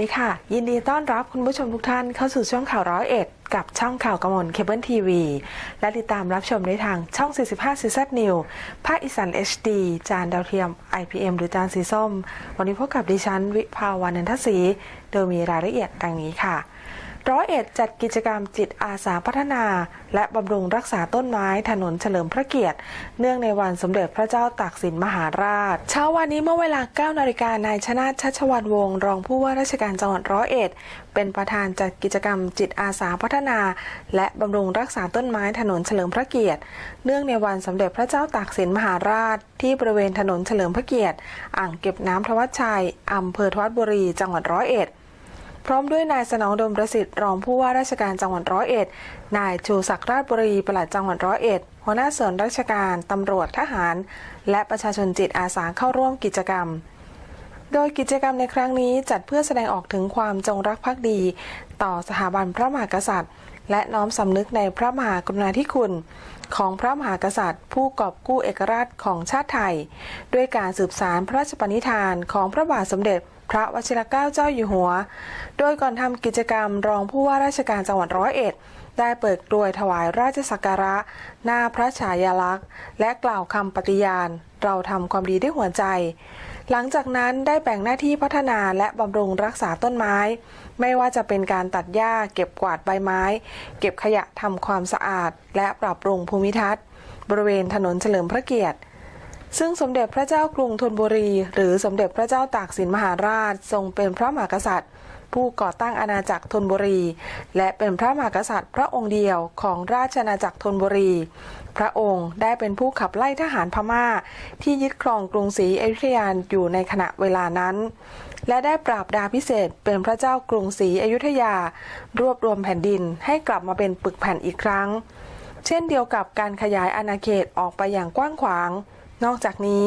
ดีค่ะ ยินดีต้อนรับคุณผู้ชมทุกท่านเข้าสู่ช่องข่าวร้อยเอ็ดกับช่องข่าวกมลเคเบิลทีวี และติดตามรับชมได้ทางช่อง 45ซีซัดนิวภาคอีสาน HD จานดาวเทียม IPM หรือจานสีส้ม วันนี้พบกับดิฉัน วิภาวันนันทศรีโดยมีรายละเอียดดังนี้ค่ะ ร้อยเอ็ดจัดกิจกรรมจิตอาสาพัฒนา และบำรุงรักษาต้นไม้ถนนเฉลิมพระเกียรติ เนื่องในวันสมเด็จพระเจ้าตากสินมหาราช เช้าวันนี้เมื่อเวลา 9 นาฬิกานายชนาชัชวันวงศ์รองผู้ว่าราชการจังหวัดร้อยเอ็ด เป็นประธานจัดกิจกรรมจิตอาสาพัฒนา และบำรุงรักษาต้นไม้ถนนเฉลิมพระเกียรติ เนื่องในวันสมเด็จพระเจ้าตากสินมหาราช ที่บริเวณถนนเฉลิมพระเกียรติ อ่างเก็บน้ำทวัชชัยอำเภอทวัดบุรี จังหวัดร้อยเอ็ด พร้อมด้วยนายสนองดมประสิทธิ์รองผู้ว่าราชการจังหวัดร้อยเอ็ด นายชูศักดิ์ราชบุรีปลัดจังหวัดร้อยเอ็ด หัวหน้าส่วนราชการ ตำรวจทหาร และประชาชนจิตอาสาเข้าร่วมกิจกรรม โดยกิจกรรมในครั้งนี้จัดเพื่อแสดงออกถึงความจงรักภักดี ต่อสถาบันพระมหากษัตริย์ และน้อมสำนึกในพระมหากรุณาธิคุณของพระมหากษัตริย์ ผู้กอบกู้เอกราชของชาติไทย ด้วยการสืบสารพระราชปณิธานของพระบาทสมเด็จ พระวชิรเกล้าเจ้าอยู่หัว โดยก่อนทำกิจกรรมรองผู้ว่าราชการจังหวัดร้อยเอ็ด ได้เปิดกลวยถวายราชสักการะ หน้าพระฉายาลักษณ์ และกล่าวคำปฏิญาณ เราทำความดีด้วยหัวใจ หลังจากนั้นได้แบ่งหน้าที่พัฒนาและบำรุงรักษาต้นไม้ ไม่ว่าจะเป็นการตัดหญ้าเก็บกวาดใบไม้ เก็บขยะทำความสะอาด และปรับปรุงภูมิทัศน์ บริเวณถนนเฉลิมพระเกียรติ ซึ่งสมเด็จพระเจ้ากรุงธนบุรี หรือสมเด็จพระเจ้าตากสินมหาราชทรงเป็นพระมหากษัตริย์ ผู้ก่อตั้งอาณาจักรธนบุรี และเป็นพระมหากษัตริย์ พระองค์เดียวของราชอาณาจักรธนบุรี พระองค์ได้เป็นผู้ขับไล่ทหารพม่า ที่ยึดครองกรุงศรีอยุธยาอยู่ในขณะเวลานั้น และได้ปราบดาพิเศษเป็นพระเจ้ากรุงศรีอยุธยา รวบรวมแผ่นดินให้กลับมาเป็นปึกแผ่นอีกครั้ง เช่นเดียวกับการขยายอาณาเขตออกไปอย่างกว้างขวาง นอกจากนี้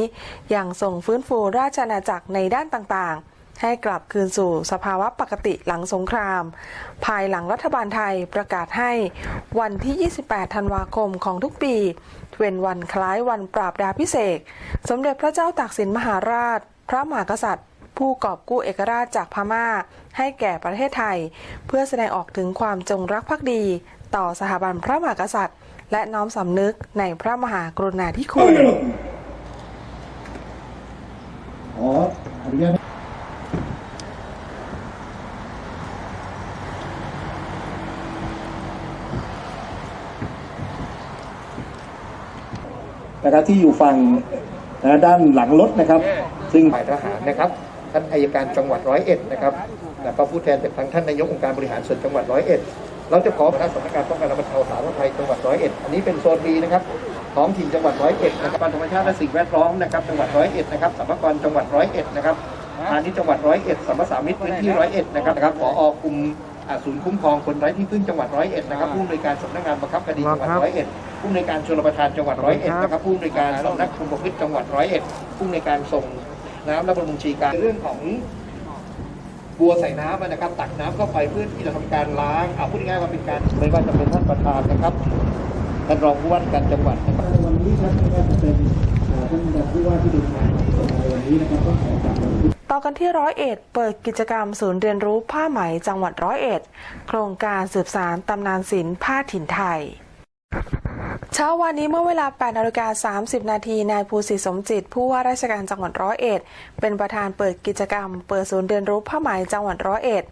ยังส่งฟื้นฟูราชอาณาจักรในด้านต่างๆ ให้กลับคืนสู่สภาวะปกติหลังสงคราม ภายหลังรัฐบาลไทยประกาศให้วันที่ 28 ธันวาคมของทุกปี เป็นวันคล้ายวันปราบดาพิเศษ สมเด็จพระเจ้าตากสินมหาราช พระมหากษัตริย์ ผู้กอบกู้เอกราชจากพม่า ให้แก่ประเทศไทย เพื่อแสดงออกถึงความจงรักภักดี ต่อสถาบันพระมหากษัตริย์ และน้อมสำนึกในพระมหากรุณาธิคุณ ออนุญาตนะครับที่อยู่ฝั่งนะด้านหลังรถนะครับ ซึ่งฝ่ายทหารนะครับ ท่านอายการจังหวัดร้อยเอ็ดนะครับแล้วก็ผู้แทนจากทางท่านนายกองค์การบริหารส่วนจังหวัดร้อยเอ็ดเราจะขอคณะสำนักงานป้องกันและบรรเทาสาธารณภัยจังหวัดร้อยเอ็ดอันนี้เป็นโซนบีนะครับ ท้องถิ่นจังหวัดร้อยเอ็ดนะครับการธรรมชาติและสิ่งแวดล้อมนะครับจังหวัดร้อยเอ็ดนะครับสัมภากรจังหวัดร้อยเอ็ดนะครับพาณิชย์จังหวัดร้อยเอ็ดสัมปสามิตพื้นที่ร้อยเอ็ดนะครับนะครับผอคุมอ่าศูนย์คุ้มครองคนไร้ที่พึ่งจังหวัดร้อยเอ็ดนะครับผู้อำนวยการสำนักงานบังคับคดีจังหวัดร้อยเอ็ดผู้อำนวยการชลประทานจังหวัดร้อยเอ็ดนะครับผู้อำนวยการสำนักคุมประพฤติจังหวัดร้อยเอ็ดผู้อำนวยการส่งน้ำและบำรุงชีการเรื่องของบัวใส่น้ำอะนะครับตักน้ำเข้าไปเพื่อที่จะทำการล้างเอาพูดง่ายๆว่าเป็นการไม่ว่าจะเป็นท่านประธานนะครับ ท่านรองผู้ว่าการจังหวัดนะครับวันนี้ครับจะเป็นท่านผู้ว่าที่เดินทางมาวันนี้นะครับต้องขอกราบต่อกันที่ร้อยเอ็ดเปิดกิจกรรมศูนย์เรียนรู้ผ้าไหมจังหวัดร้อยเอ็ด โครงการสืบสารตำนานศิลป์ผ้าถิ่นไทยเช้าวันนี้เมื่อเวลา 8นาฬิกา30 นาที นายภูสิสมจิต ผู้ว่าราชการจังหวัดร้อยเอ็ด เป็นประธานเปิดกิจกรรม เปิดศูนย์เรียนรู้ผ้าไหมจังหวัดร้อยเอ็ด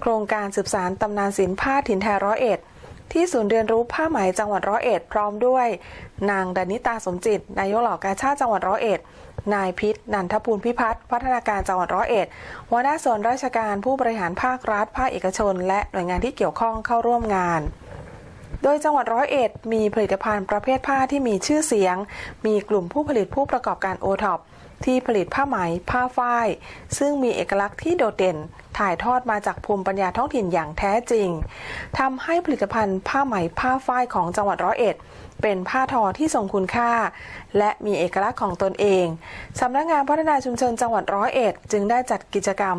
โครงการสืบสารตำนานศิลป์ผ้าถิ่นไทยร้อยเอ็ด ที่ศูนย์เรียนรู้ผ้าไหมจังหวัดร้อยเอ็ดพร้อมด้วย นางดานิตาสมจิต นายกเหล่ากาชาติจังหวัดร้อยเอ็ดนายพิษนันทภูลพิพัฒน์พัฒนาการจังหวัดร้อยเอ็ดหัวหน้าส่วนราชการผู้บริหารภาครัฐภาคเอกชน และหน่วยงานที่เกี่ยวข้องเข้าร่วมงาน โดยจังหวัดร้อยเอ็ดมีผลิตภัณฑ์ประเภทผ้าที่มีชื่อเสียง มีกลุ่มผู้ผลิตผู้ประกอบการโอท็อปที่ผลิตผ้าไหมผ้าฝ้าย ซึ่งมีเอกลักษณ์ที่โดดเด่น ถ่ายทอดมาจากภูมิปัญญาท้องถิ่นอย่างแท้จริงทำให้ผลิตภัณฑ์ผ้าไหมผ้าฝ้ายของจังหวัดร้อยเอ็ด เป็นผ้าทอที่ทรงคุณค่า และมีเอกลักษณ์ของตนเองสำนักงานพัฒนาชุมชนจังหวัดร้อยเอ็ด จึงได้จัดกิจกรรม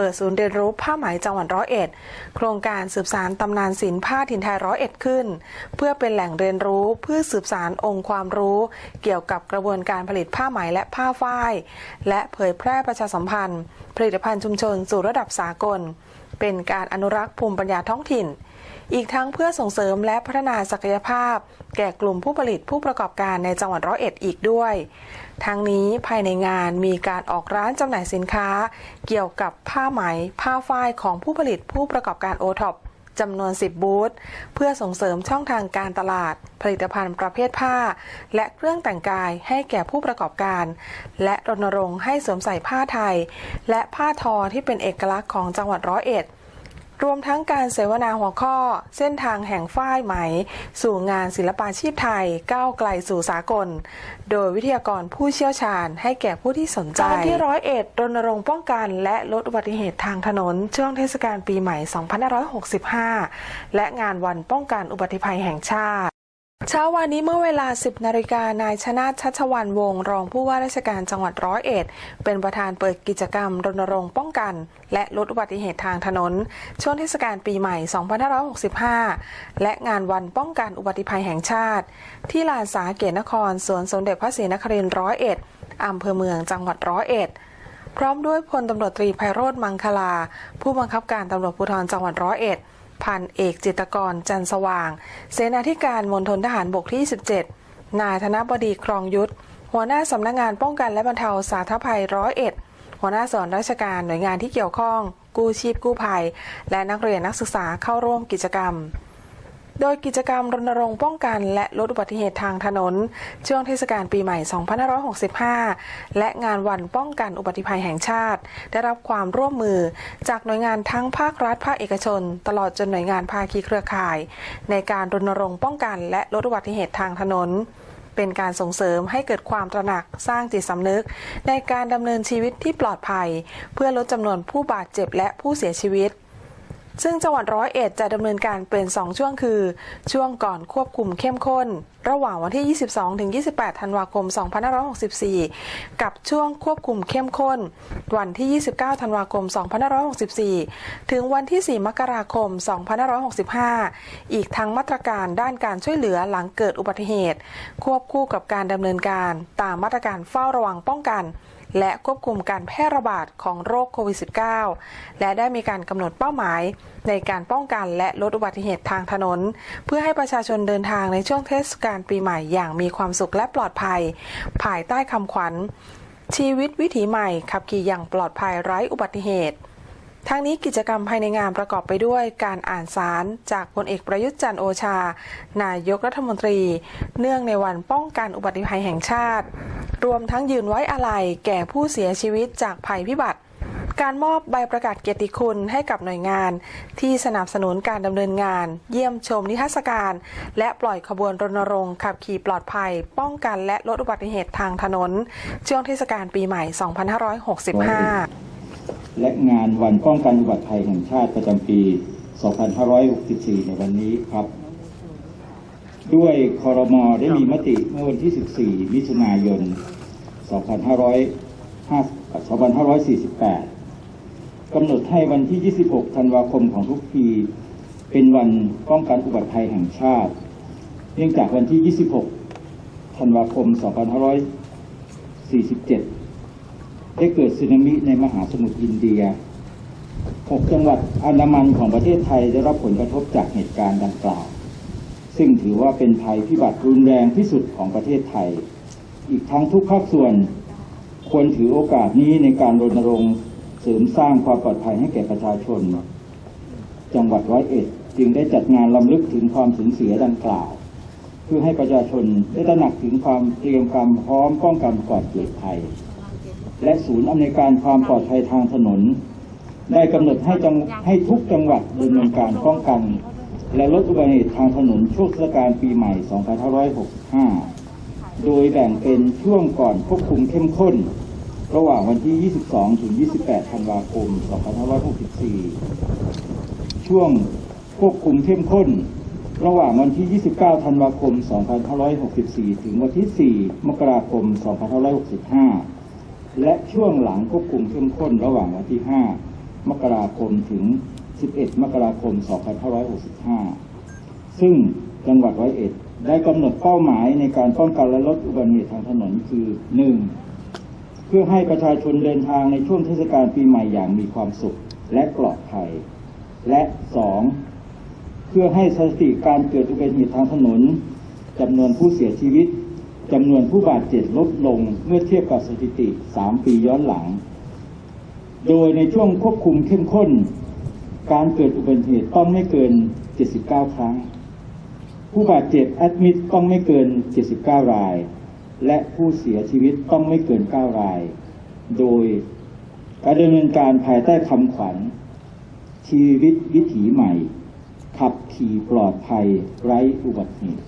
เปิดศูนย์เรียนรู้ผ้าไหมจังหวัดร้อยเอ็ด โครงการสืบสารตำนานศิลป์ผ้าถิ่นไทยร้อยเอ็ดขึ้น เพื่อเป็นแหล่งเรียนรู้เพื่อสืบสารองค์ความรู้ เกี่ยวกับกระบวนการผลิตผ้าไหมและผ้าฝ้าย และเผยแพร่ประชาสัมพันธ์ ผลิตภัณฑ์ชุมชนสู่ระดับสากล เป็นการอนุรักษ์ภูมิปัญญาท้องถิ่น อีกทั้งเพื่อส่งเสริมและพัฒนาศักยภาพ แก่กลุ่มผู้ผลิตผู้ประกอบการในจังหวัดร้อยเอ็ดอีกด้วย ทั้งนี้ภายในงานมีการออกร้านจำหน่ายสินค้า เกี่ยวกับผ้าไหม ผ้าฝ้ายของผู้ผลิตผู้ประกอบการโอท็อปจำนวน 10 บูธเพื่อส่งเสริมช่องทางการตลาด ผลิตภัณฑ์ประเภทผ้า และเครื่องแต่งกายให้แก่ผู้ประกอบการ และรณรงค์ให้สวมใส่ผ้าไทย และผ้าทอที่เป็นเอกลักษณ์ของจังหวัดร้อยเอ็ด รวมทั้งการเสวนาหัวข้อ เส้นทางแห่งฝ้ายไหม สู่งานศิลปาชีพไทย ก้าวไกลสู่สากล โดยวิทยากรผู้เชี่ยวชาญให้แก่ผู้ที่สนใจการที่ร้อยเอ็ดรณรงค์ป้องกัน และลดอุบัติเหตุทางถนน ช่วงเทศกาลปีใหม่ 2565 และงานวันป้องกันอุบัติภัยแห่งชาติ เช้าวันนี้เมื่อเวลา 10 นาฬิกานายชนาชชัชวันวงศ์รองผู้ว่าราชการจังหวัดร้อยเอ็ด เป็นประธานเปิดกิจกรรมรณรงค์ป้องกัน และลดอุบัติเหตุทางถนน ช่วงเทศกาลปีใหม่ 2565 และงานวันป้องกันอุบัติภัยแห่งชาติ ที่ลานสาเกตนคร สวนสมเด็จพระศรีนครินทร์ร้อยเอ็ดอำเภอเมืองจังหวัดร้อยเอ็ดพร้อมด้วยพลตำรวจตรีไพโรธมังคลา ผู้บังคับการตำรวจภูธรจังหวัดร้อยเอ็ด พันเอกจิตกรจันสว่าง เสนาธิการมณฑลทหารบกที่ 17 นายธนบดีครองยุทธ หัวหน้าสำนักงานป้องกันและบรรเทาสาธารณภัยร้อยเอ็ดหัวหน้าส่วนราชการหน่วยงานที่เกี่ยวข้อง กู้ชีพกู้ภัย และนักเรียนนักศึกษาเข้าร่วมกิจกรรม โดยกิจกรรมรณรงค์ป้องกัน และลดอุบัติเหตุทางถนน ช่วงเทศกาลปีใหม่ 2565 และงานวันป้องกันอุบัติภัยแห่งชาติ ได้รับความร่วมมือจากหน่วยงานทั้งภาครัฐภาคเอกชน ตลอดจนหน่วยงานภาคีเครือข่าย ในการรณรงค์ป้องกัน และลดอุบัติเหตุทางถนนเป็นการส่งเสริมให้เกิดความตระหนักสร้างจิตสำนึก ในการดำเนินชีวิตที่ปลอดภัย เพื่อลดจำนวนผู้บาดเจ็บและผู้เสียชีวิต ซึ่งจังหวัดร้อยเอ็ดจะดำเนินการเป็น 2 ช่วงคือ ช่วงก่อนควบคุมเข้มข้น ระหว่างวันที่ 22 ถึง 28 ธันวาคม 2564 กับช่วงควบคุมเข้มข้น วันที่ 29 ธันวาคม 2564 ถึงวันที่ 4 มกราคม 2565 อีกทั้งมาตรการด้านการช่วยเหลือหลังเกิดอุบัติเหตุ ควบคู่กับการดำเนินการตามมาตรการเฝ้าระวังป้องกัน และควบคุมการแพร่ระบาดของโรคโควิด -19 และได้มีการกำหนดเป้าหมาย ในการป้องกันและลดอุบัติเหตุทางถนน เพื่อให้ประชาชนเดินทางในช่วงเทศกาลปีใหม่อย่างมีความสุขและปลอดภัย ภายใต้คำขวัญ ชีวิตวิถีใหม่ขับขี่อย่างปลอดภัยไร้อุบัติเหตุทั้งนี้กิจกรรมภายในงานประกอบไปด้วยการอ่านสารจากพลเอกประยุทธ์จันโอชา นายกรัฐมนตรี เนื่องในวันป้องกันอุบัติภัยแห่งชาติ รวมทั้งยืนไว้อาลัยแก่ผู้เสียชีวิตจากภัยพิบัติ การมอบใบประกาศเกียรติคุณให้กับหน่วยงาน ที่สนับสนุนการดำเนินงาน เยี่ยมชมนิทรรศการ และปล่อยขบวนรณรงค์ขับขี่ปลอดภัย ป้องกันและลดอุบัติเหตุทางถนน ช่วงเทศกาลปีใหม่ 2565 และงานวันป้องกันอุบัติภัยแห่งชาติประจำปี 2564 ในวันนี้ครับ ด้วยคอรมอได้มีมติเมื่อวันที่ 14 มิถุนายน 2548 กำหนดให้วันที่ 26 ธันวาคมของทุกปี เป็นวันป้องกันอุบัติภัยแห่งชาติ เนื่องจากวันที่ 26 ธันวาคม 2547 ได้เกิดสึนามิในมหาสมุทรอินเดีย 6 จังหวัดอันดามันของประเทศไทยได้รับผลกระทบจากเหตุการณ์ดังกล่าว ซึ่งถือว่าเป็นภัยพิบัติรุนแรงที่สุดของประเทศไทย อีกทั้งทุกภาคส่วนควรถือโอกาสนี้ในการรณรงค์เสริมสร้างความปลอดภัยให้แก่ประชาชน จังหวัดร้อยเอ็ดจึงได้จัดงานลำลึกถึงความสูญเสียดังกล่าว เพื่อให้ประชาชนได้ตระหนักถึงความเตรียมความพร้อมป้องกันก่อนเกิดภัย และศูนย์อำนวยการความปลอดภัยทางถนน ได้กำหนดให้จังให้ทุกจังหวัดดำเนินการป้องกัน และลดอุบัติเหตุทางถนนช่วงเทศกาลปีใหม่ 2565 โดยแบ่งเป็นช่วงก่อนควบคุมเข้มข้น ระหว่างวันที่ 22 ถึง 28 ธันวาคม 2564 ช่วงควบคุมเข้มข้น ระหว่างวันที่ 29 ธันวาคม 2564 ถึงวันที่ 4 มกราคม 2565 และช่วงหลังควบคุมเข้มข้น ระหว่างวันที่ 5 มกราคมถึง 11 มกราคม 2565 ซึ่งจังหวัดร้อยเอ็ดได้กำหนดเป้าหมายในการป้องกันและลดอุบัติเหตุทางถนนคือ 1. เพื่อให้ประชาชนเดินทางในช่วงเทศกาลปีใหม่อย่างมีความสุขและปลอดภัย และ 2. เพื่อให้สถิติการเกิดอุบัติเหตุทางถนนจำนวนผู้เสียชีวิตจำนวนผู้บาดเจ็บลดลงเมื่อเทียบกับสถิติ 3 ปีย้อนหลัง โดยในช่วงควบคุมเข้มข้น การเกิดอุบัติเหตุต้องไม่เกิน 79 ครั้ง ผู้บาดเจ็บแอดมิดต้องไม่เกิน 79 ราย และผู้เสียชีวิตต้องไม่เกิน 9 ราย โดยการดำเนินการภายใต้คำขวัญ ชีวิตวิถีใหม่ ขับขี่ปลอดภัยไร้อุบัติเหตุ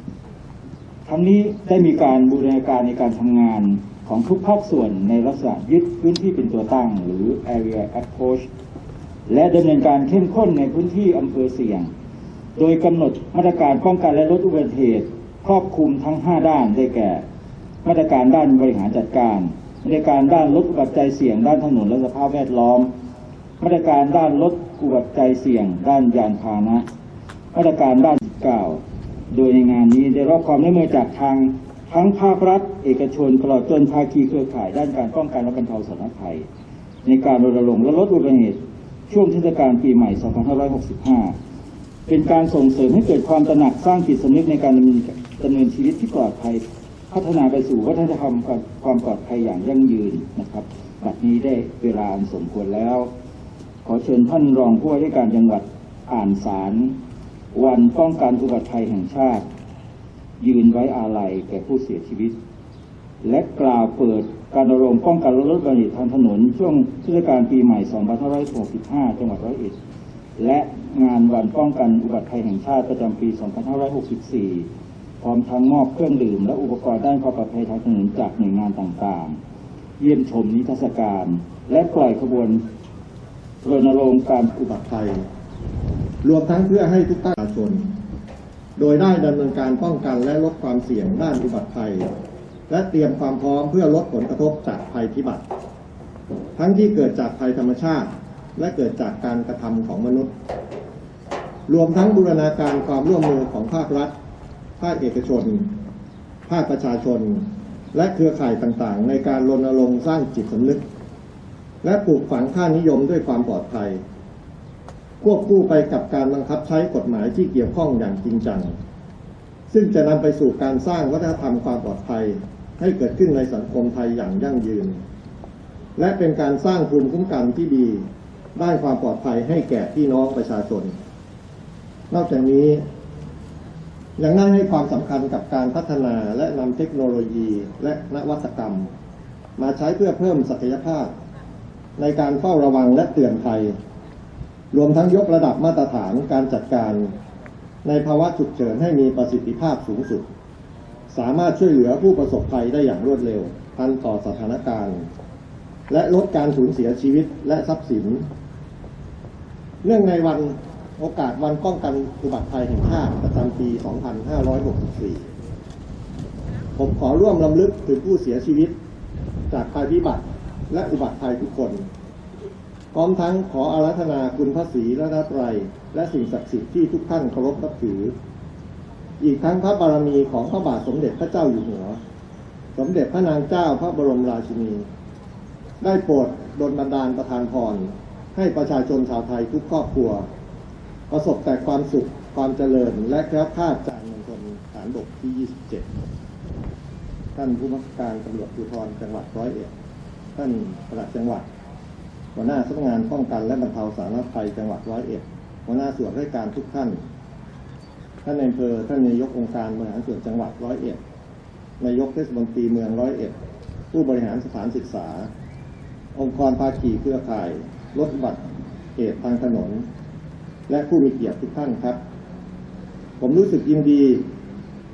ทั้งนี้ได้มีการบูรณาการในการทำงานของทุกภาคส่วนในลักษณะยึดพื้นที่เป็นตัวตั้ง หรือ area approach และดำเนินการเข้มข้นในพื้นที่อำเภอเสี่ยง โดยกำหนดมาตรการป้องกันและลดอุบัติเหตุครอบคลุมทั้ง 5 ด้านได้แก่ มาตรการด้านบริหารจัดการ มาตรการด้านลดอุบัติจัยเสี่ยง ด้านถนนและสภาพแวดล้อม มาตรการด้านลดอุบัติเสี่ยง ด้านยานพาหนะ มาตรการด้าน19โดยในงานนี้ได้รับความร่วมมือจากทางทั้งภาครัฐ เอกชนตลอดจนภาคีเครือข่ายด้านการป้องกันและบรรเทาสาธารณภัย ในการรณรงค์และลดอุบัติเหตุ ช่วงเทศกาลปีใหม่ 2565 เป็นการส่งเสริมให้เกิดความตระหนักสร้างจิตสำนึกในการดำเนินดำเนินชีวิตที่ปลอดภัย พัฒนาไปสู่วัฒนธรรมความปลอดภัยอย่างยั่งยืนนะครับบัดนี้ได้เวลาสมควรแล้ว ขอเชิญท่านรองผู้ว่าราชการจังหวัดอ่านสารวันป้องกันอุบัติภัยแห่งชาติ ยืนไว้อาลัยแก่ผู้เสียชีวิต และกล่าวเปิด การรณรงค์ป้องกันแลดอุบัติตทางถนน ช่วงเทศกาลปีใหม่ 2565 จังหวัดร้อยเอ็ด และงานวันป้องกันอุบัติภัยแห่งชาติประจำปี 2564 พร้อมทั้งมอบเครื่องดื่มและอุปกรณ์ด้านความปลอดภัยทางถนนจากหน่วยงานต่างๆ เยี่ยมชมนิทรรศการ และปล่อยขบวนรณรงค์การอุบัติภัย รวมทั้งเพื่อให้ทุกท่านประชาชน โดยได้ดำเนินการป้องกันและลดความเสี่ยงด้านอุบัติภัย และเตรียมความพร้อมเพื่อลดผลกระทบจากภัยพิบัติ ทั้งที่เกิดจากภัยธรรมชาติ และเกิดจากการกระทำของมนุษย์ รวมทั้งบูรณาการความร่วมมือของภาครัฐ ภาคเอกชน ภาคประชาชน และเครือข่ายต่างๆ ในการรณรงค์สร้างจิตสำนึก และปลูกฝังค่านิยมด้วยความปลอดภัย ควบคู่ไปกับการบังคับใช้กฎหมายที่เกี่ยวข้องอย่างจริงจัง ซึ่งจะนำไปสู่การสร้างวัฒนธรรมความปลอดภัย ให้เกิดขึ้นในสังคมไทยอย่างยั่งยืน และเป็นการสร้างภูมิคุ้มกันที่ดีด้านความปลอดภัยให้แก่พี่น้องประชาชน นอกจากนี้ ยังได้ให้ความสำคัญกับการพัฒนาและนำเทคโนโลยีและนวัตกรรม มาใช้เพื่อเพิ่มศักยภาพ ในการเฝ้าระวังและเตือนภัย รวมทั้งยกระดับมาตรฐานการจัดการ ในภาวะฉุกเฉินให้มีประสิทธิภาพสูงสุด สามารถช่วยเหลือผู้ประสบภัยได้อย่างรวดเร็ว ทันต่อสถานการณ์ และลดการสูญเสียชีวิตและทรัพย์สิน เนื่องในวันโอกาสวันป้องกันอุบัติภัยแห่งชาติประจำปี 2564 ผมขอร่วมลำลึกถึงผู้เสียชีวิต จากภัยพิบัติและอุบัติภัยทุกคนพร้อมทั้งขออารัธนาคุณพระศรีรัตนตรัยและสิ่งศักดิ์สิทธิ์ที่ทุกท่านเคารพนับถือ อีกทั้งพระบารมีของพระบาทสมเด็จพระเจ้าอยู่หัว สมเด็จพระนางเจ้าพระบรมราชินี ได้โปรดดลบันดาลประทานพรให้ประชาชนชาวไทยทุกครอบครัว ประสบแต่ความสุขความเจริญและแคล้วคลาดจากมณฑลฐานบกที่ 27 ท่านผู้บังคับการตำรวจภูธรจังหวัดร้อยเอ็ดท่านปลัดจังหวัด หัวหน้าสำนักงานป้องกันและบรรเทาสาธารณภัยจังหวัดร้อยเอ็ดหัวหน้าส่วนราชการทุกท่าน ท่านในอำเภอท่านนายกองค์การบริหารส่วนจังหวัดร้อยเอ็ดนายกเทศมนตรีเมืองร้อยเอ็ดผู้บริหารสถานศึกษา องค์กรภาคีเครือข่ายลดอุบัติเหตุทางถนน และผู้มีเกียรติทุกท่านครับ ผมรู้สึกยินดี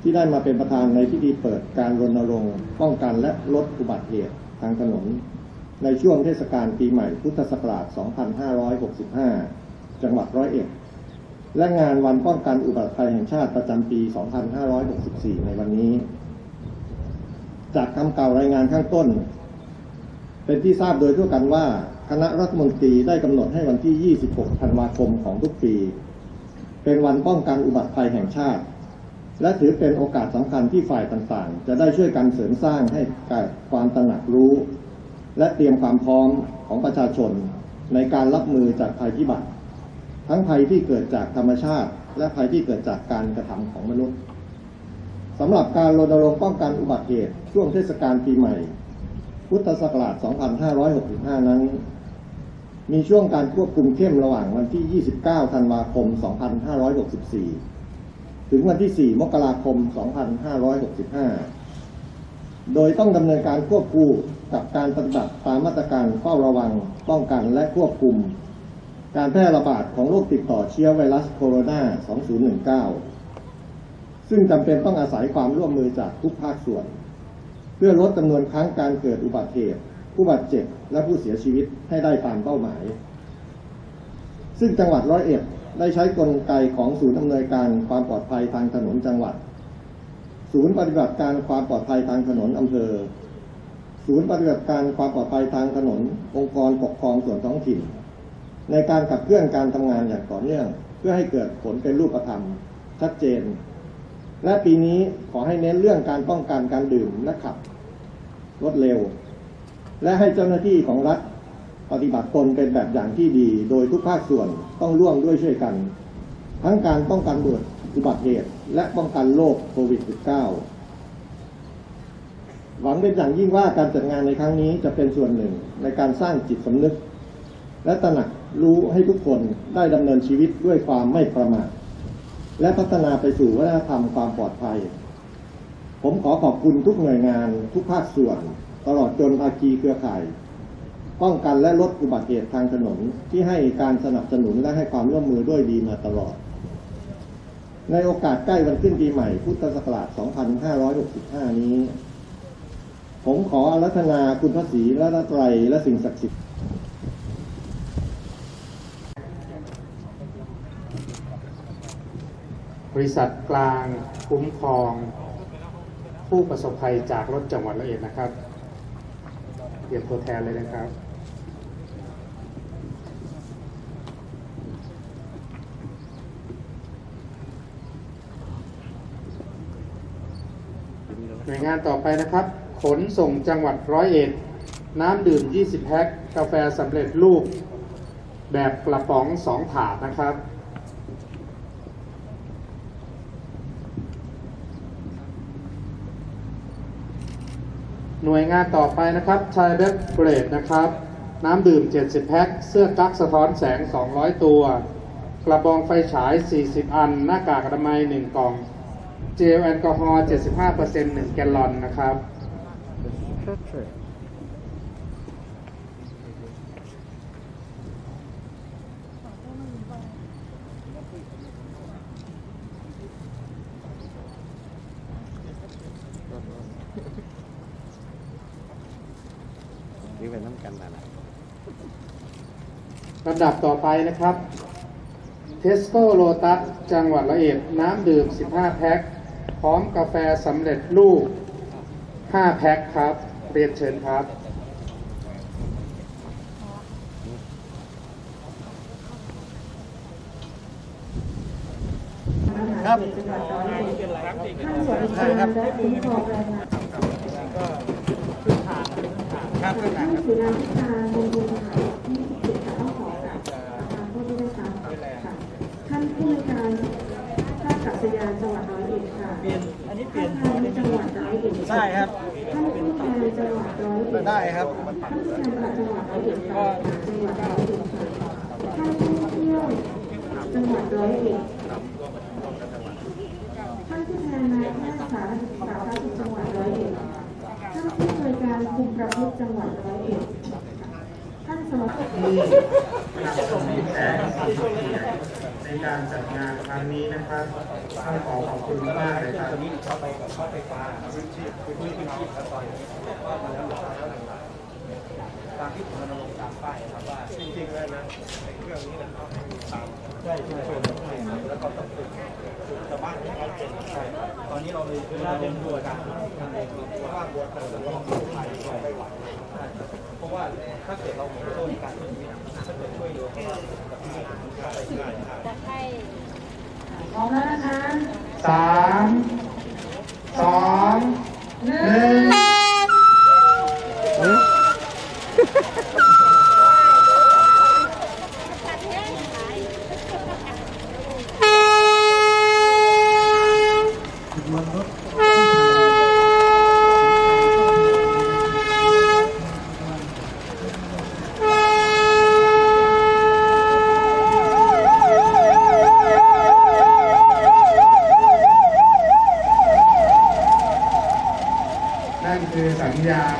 ที่ได้มาเป็นประธานในพิธีเปิดการรณรงค์ป้องกันและลดอุบัติเหตุทางถนน ในช่วงเทศกาลปีใหม่พุทธศักราช 2565 จังหวัดร้อยเอ็ด และงานวันป้องกันอุบัติภัยแห่งชาติประจำปี 2564 ในวันนี้ จากคำกล่าวรายงานข้างต้น เป็นที่ทราบโดยทั่วกันว่า คณะรัฐมนตรีได้กำหนดให้วันที่ 26 ธันวาคมของทุกปี เป็นวันป้องกันอุบัติภัยแห่งชาติ และถือเป็นโอกาสสำคัญที่ฝ่ายต่างๆ จะได้ช่วยกันเสริมสร้างให้เกิดความตระหนักรู้ และเตรียมความพร้อมของประชาชนในการรับมือจากภัยพิบัติ ทั้งภัยที่เกิดจากธรรมชาติ และภัยที่เกิดจากการกระทำของมนุษย์สำหรับการรณรงค์ป้องกันอุบัติเหตุช่วงเทศกาลปีใหม่ พุทธศักราช 2565 นั้น มีช่วงการควบคุมเข้มระหว่างวันที่ 29 ธันวาคม 2564 ถึงวันที่ 4 มกราคม 2565 โดยต้องดำเนินการควบคู่กับการปฏิบัติตามมาตรการเฝ้าระวังป้องกันและควบคุม การแพร่ระบาดของโรคติดต่อเชื้อไวรัสโคโรนา 2019 ซึ่งจำเป็นต้องอาศัยความร่วมมือจากทุกภาคส่วน เพื่อลดจำนวนครั้งการเกิดอุบัติเหตุ ผู้บาดเจ็บและผู้เสียชีวิตให้ได้ตามเป้าหมาย ซึ่งจังหวัดร้อยเอ็ดได้ใช้กลไกของศูนย์อำนวยการความปลอดภัยทางถนนจังหวัด ศูนย์ปฏิบัติการความปลอดภัยทางถนนอำเภอ ศูนย์ปฏิบัติการความปลอดภัยทางถนน องค์กรปกครองส่วนท้องถิ่น ในการขับเคลื่อนการทำงานอย่างต่อเนื่อง เพื่อให้เกิดผลเป็นรูปธรรม ชัดเจน และปีนี้ขอให้เน้นเรื่องการป้องกันการดื่มและขับรถเร็ว และให้เจ้าหน้าที่ของรัฐปฏิบัติตนเป็นแบบอย่างที่ดี โดยทุกภาคส่วนต้องร่วมด้วยช่วยกัน ทั้งการป้องกันอุบัติเหตุ และป้องกันโรคโควิด -19 หวังเป็นอย่างยิ่งว่าการจัดงานในครั้งนี้จะเป็นส่วนหนึ่งในการสร้างจิตสำนึก และตระหนัก รู้ให้ทุกคนได้ดำเนินชีวิตด้วยความไม่ประมาทและพัฒนาไปสู่วัฒนธรรมความปลอดภัย ผมขอขอบคุณทุกหน่วยงาน ทุกภาคส่วน ตลอดจนภาคีเครือข่าย ป้องกันและลดอุบัติเหตุทางถนนที่ให้การสนับสนุนและให้ความร่วมมือด้วยดีมาตลอด ในโอกาสใกล้วันขึ้นปีใหม่พุทธศักราช 2565 นี้ ผมขออารัธนาคุณพระศรีและรัตไตรและสิ่งศักดิ์สิทธิ์ ริษัทกลางคุ้มครอง ผู้ประสบภัยจากรถจังหวัดละเอียดนะครับเตรียมตัวแทนเลยนะครับหน่วยงานต่อไปนะครับ ขนส่งจังหวัดร้อยเอ็ด น้ำดื่ม 20 แพ็ค กาแฟสำเร็จรูป แบบกระป๋อง 2 ถาดนะครับ หน่วยงานต่อไปนะครับชายเบสเบรดนะครับ น้ำดื่ม 70 แพ็ค เสื้อกั๊กสะท้อนแสง 200 ตัว กระบองไฟฉาย 40 อัน หน้ากากอนามัย 1 กล่อง เจลแอลกอฮอล์ 75% 1แกลลอนนะครับ นี่เป็นน้ำกันนะนะ ลำดับต่อไปนะครับเทสโก้โ t ตัสจังหวัดละเอียดน้ำดื่ม 15 แพ็คพร้อมกาแฟสำเร็จรูป 5 แพ็คครับ เรียนเชิญครับ ครับท่านสวัสดิการและคุ้มครองแรงงาน ลี่ยนท่านจังหวัดร้อยเอ็ดได้ครับท่านผู้แทนจังหวัดร้อยเอ็ดได้ครับท่านผู้แทนจังหวัดร้อยเอ็ดค่ะจังหวัดร้อยเอ็ดค่ะท่านผู้เที่ยวจังหวัดร้อยเอ็ดท่านผู้แทน นายแพทย์สาธารณสุขสาธารณสุขจังหวัดร้อยเอ็ดท่านผู้อำนวยการคุมประพฤติจังหวัดร้อยเอ็ดท่านสมาชิกที่นำส่งในการจัดงานครั้งนี้นะครับต้องขอขอบคุณมากเลยครับใช่ชุมชนแล้วก็ต้องฝึกชาวบ้านที่เขาตอนนี้เราเลยเวลาเต็มตัวกันเพราะว่าเราต้องไปไม่ไหวเพราะว่าถ้าเกิดเราไม่ช่วยกันถ้าเกิดช่วยเหลือ พร้อมแล้วนะคะสามสองหนึ่ง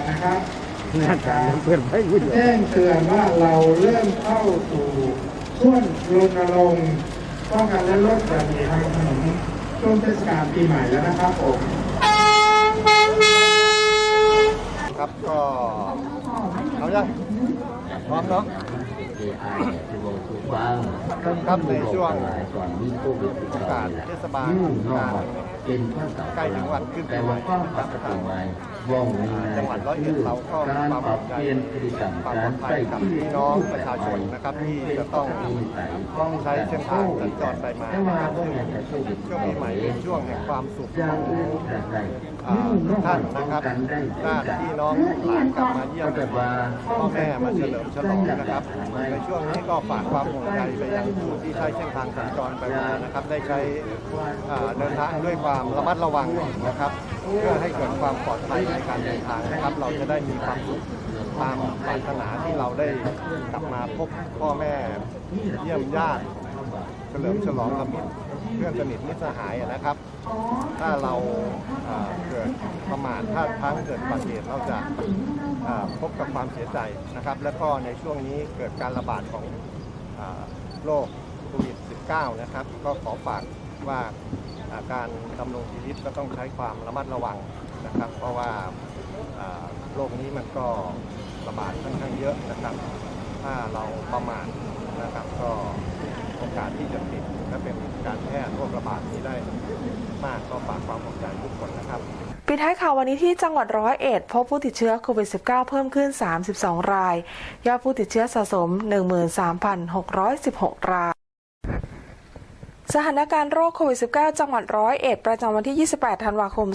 นะครับการเพื่อนไม่แจ้งเตือนว่าเราเริ่มเข้าสู่ช่วงรณรงค์ป้องกันและลดอุบัติเหตุทางถนนช่วงเทศกาลปีใหม่แล้วนะครับผมครับก็เอายังพร้อมเนาะครับในช่วงโอกาสเทศบาลการ ใกล้ถึงวันขึ้นปีใหม่นะครับทางจังหวัดร้อยเอ็ดเราก็มีความห่วงใยความปลอดภัยกับพี่น้องประชาชนนะครับที่จะต้องใช้เส้นทางสัญจรไปมานะครับซึ่งช่วงปีใหม่เป็นช่วงแห่งความสุขของอ่า ทุกท่านนะครับญาติพี่น้องลูกหลานกลับมาเยี่ยมพ่อแม่มาเฉลิมฉลองนะครับ ในช่วงนี้ก็ฝากความห่วงใยไปยังผู้ที่ใช้เส้นทางสัญจรไปมานะครับ ได้ใช้เดินทางด้วยความระมัดระวังนะครับ เพื่อให้เกิดความปลอดภัยในการเดินทางนะครับ เราจะได้มีความสุขตามปรารถนาที่เราได้กลับมาพบพ่อแม่เยี่ยมญาติเฉลิมฉลองกับมิตร เพื่อนสนิทมิตรสหายนะครับ ถ้าเราเกิดประมาทถ้าดพลั้งเกิดอุบัติเหตุเราจะพบกับความเสียใจนะครับ แล้วก็ในช่วงนี้เกิดการระบาดของอโรคโควิด -19 นะครับ ก็ขอฝากว่าการดำรงชีวิตก็ต้องใช้ความระมัดระวังนะครับ เพราะว่าโรคนี้มันก็ระบาดค่อนข้างเยอะนะครับ ถ้าเราประมาทนะครับก็โอกาสที่จะติดและเป็น การแพร่โรคระบาดนี้ได้มากก็ฝากความห่วงใยทุกคนนะครับปิดท้ายข่าววันนี้ที่จังหวัดร้อยเอ็ดพบผู้ติดเชื้อโควิด -19 เพิ่มขึ้น 32 ราย ยอดผู้ติดเชื้อสะสม 13,616 ราย สถานการณ์โรคโควิด -19 จังหวัดร้อยเอ็ดประจำวันที่ 28 ธันวาคม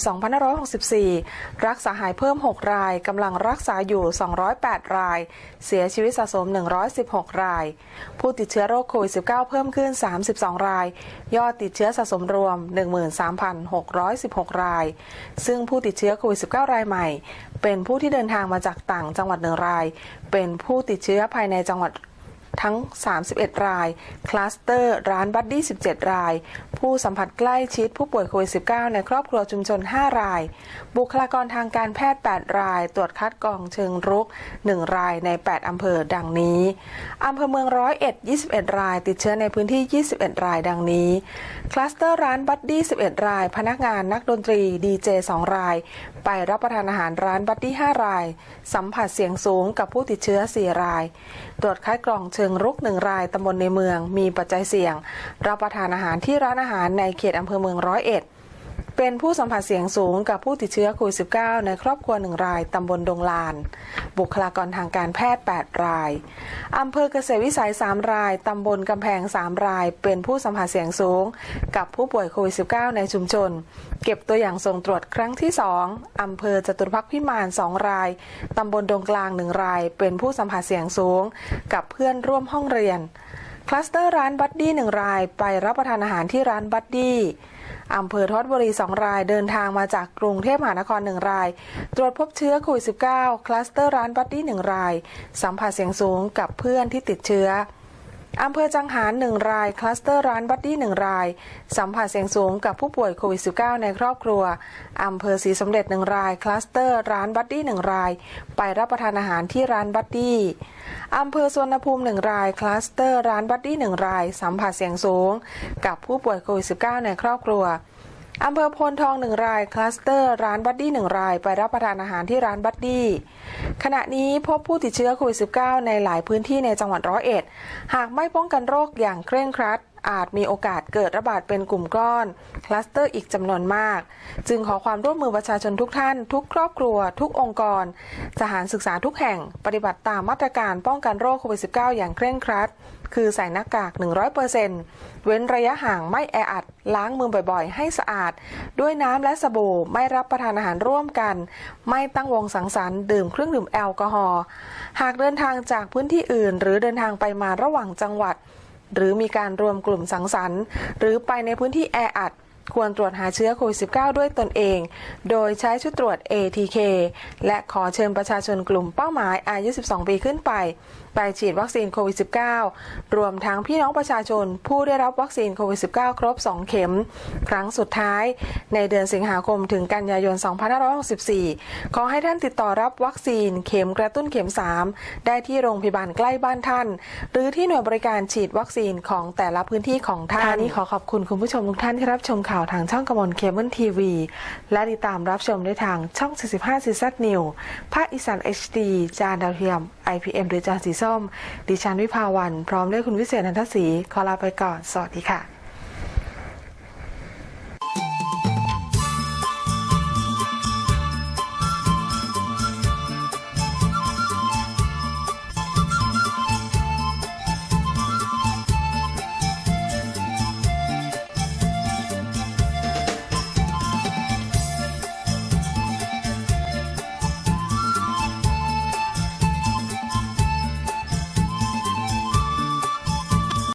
2564 รักษาหายเพิ่ม 6 ราย กำลังรักษาอยู่ 208 ราย เสียชีวิตสะสม 116 ราย ผู้ติดเชื้อโรคโควิด -19 เพิ่มขึ้น 32 ราย ยอดติดเชื้อสะสมรวม 13,616 ราย ซึ่งผู้ติดเชื้อโควิด -19 รายใหม่ เป็นผู้ที่เดินทางมาจากต่างจังหวัดหนึ่งราย เป็นผู้ติดเชื้อภายในจังหวัด ทั้ง 31 ราย คลัสเตอร์ร้านบัดดี้ 17 ราย ผู้สัมผัสใกล้ชิดผู้ป่วยโควิด -19 ในครอบครัวชุมชน 5 ราย บุคลากรทางการแพทย์ 8 ราย ตรวจคัดกรองเชิงรุก 1 รายใน 8 อำเภอดังนี้ อำเภอเมืองร้อยเอ็ด21 ราย ติดเชื้อในพื้นที่ 21 รายดังนี้ คลัสเตอร์ร้านบัดดี้ 11 ราย พนักงานนักดนตรีดีเจ 2 ราย ไปรับประทานอาหารร้านบัตตี้5ราย สัมผัสเสี่ยงสูงกับผู้ติดเชื้อ 4 ราย ตรวจคัดกรองเชิงรุก 1 รายตำบลในเมือง มีปัจจัยเสี่ยง รับประทานอาหารที่ร้านอาหารในเขตอำเภอเมืองร้อยเอ็ด เป็นผู้สัมผัสเสี่ยงสูงกับผู้ติดเชื้อโควิด -19 ในครอบครัว1ราย ตำบลดงลาน บุคลากรทางการแพทย์ 8 ราย อำเภอเกษตรวิสัย 3 ราย ตำบลกำแพง 3 ราย เป็นผู้สัมผัสเสี่ยงสูง กับผู้ป่วยโควิด -19 ในชุมชน เก็บตัวอย่างส่งตรวจครั้งที่ 2 อำเภอจตุรพักษ์พิมาน 2 ราย ตำบลดงกลาง 1 ราย เป็นผู้สัมผัสเสี่ยงสูง กับเพื่อนร่วมห้องเรียน คลัสเตอร์ร้านบัดดี้หนึ่งรายไปรับประทานอาหารที่ร้านบัดดี้อำเภอทอดบุรีสองรายเดินทางมาจากกรุงเทพมหานครหนึ่งราย ตรวจพบเชื้อโควิด -19 คลัสเตอร์ร้านบัดดี้หนึ่งราย สัมผัสเสียงสูงกับเพื่อนที่ติดเชื้อ อำเภอจังหาร1ราย คลัสเตอร์ร้านบัดดี้1ราย สัมผัสเสียงสูงกับผู้ป่วยโควิด -19 ในครอบครัว อำเภอศรีสมเด็จ1ราย คลัสเตอร์ร้านบัดดี้1ราย ไปรับประทานอาหารที่ร้านบัดดี้ อำเภอสวนภูมิ1ราย คลัสเตอร์ร้านบัดดี้1ราย สัมผัสเสียงสูงกับผู้ป่วยโควิด -19 ในครอบครัว อำเภอโพนทองหนึ่งรายคลัสเตอร์ร้านบัดดี้หนึ่งราย ไปรับประทานอาหารที่ร้านบัดดี้ขณะนี้พบผู้ติดเชื้อโควิด -19 ในหลายพื้นที่ในจังหวัดร้อยเอ็ด หากไม่ป้องกันโรคอย่างเคร่งครัด อาจมีโอกาสเกิดระบาดเป็นกลุ่มก้อน คลัสเตอร์อีกจำนวนมาก จึงขอความร่วมมือประชาชนทุกท่าน ทุกครอบครัว ทุกองค์กร สถานศึกษาทุกแห่ง ปฏิบัติตามมาตรการป้องกันโรคโควิด -19 อย่างเคร่งครัด คือใส่หน้ากาก 100%เว้นระยะห่างไม่แออัด ล้างมือบ่อยๆ ให้สะอาด ด้วยน้ำและสบู่ ไม่รับประทานอาหารร่วมกัน ไม่ตั้งวงสังสรรค์ดื่มเครื่องดื่มแอลกอฮอล์ หากเดินทางจากพื้นที่อื่น หรือเดินทางไปมาระหว่างจังหวัด หรือมีการรวมกลุ่มสังสรรค์ หรือไปในพื้นที่แออัดควรตรวจหาเชื้อโควิด -19 ด้วยตนเอง โดยใช้ชุดตรวจ ATK และขอเชิญประชาชนกลุ่มเป้าหมายอายุ 12 ปีขึ้นไป ไปฉีดวัคซีนโควิด -19 รวมทั้งพี่น้องประชาชนผู้ได้รับวัคซีนโควิด -19 ครบ 2 เข็ม ครั้งสุดท้ายในเดือนสิงหาคมถึงกันยายน 2564 ขอให้ท่านติดต่อรับวัคซีนเข็มกระตุ้นเข็ม 3 ได้ที่โรงพยาบาลใกล้บ้านท่าน หรือที่หน่วยบริการฉีดวัคซีนของแต่ละพื้นที่ของท่านนี้ขอขอบคุณคุณผู้ชมทุกท่านที่รับชมข่าวทางช่องกมลเคเบิลทีวีและติดตามรับชมได้ทางช่อง 45ซีซัดนิวภาคอีสาน HD จานดาวเทียม IPM หรือจานสีส้ม ดิฉันวิภาวัน พร้อมด้วยคุณวิเศษนันทศรีขอลาไปก่อน สวัสดีค่ะ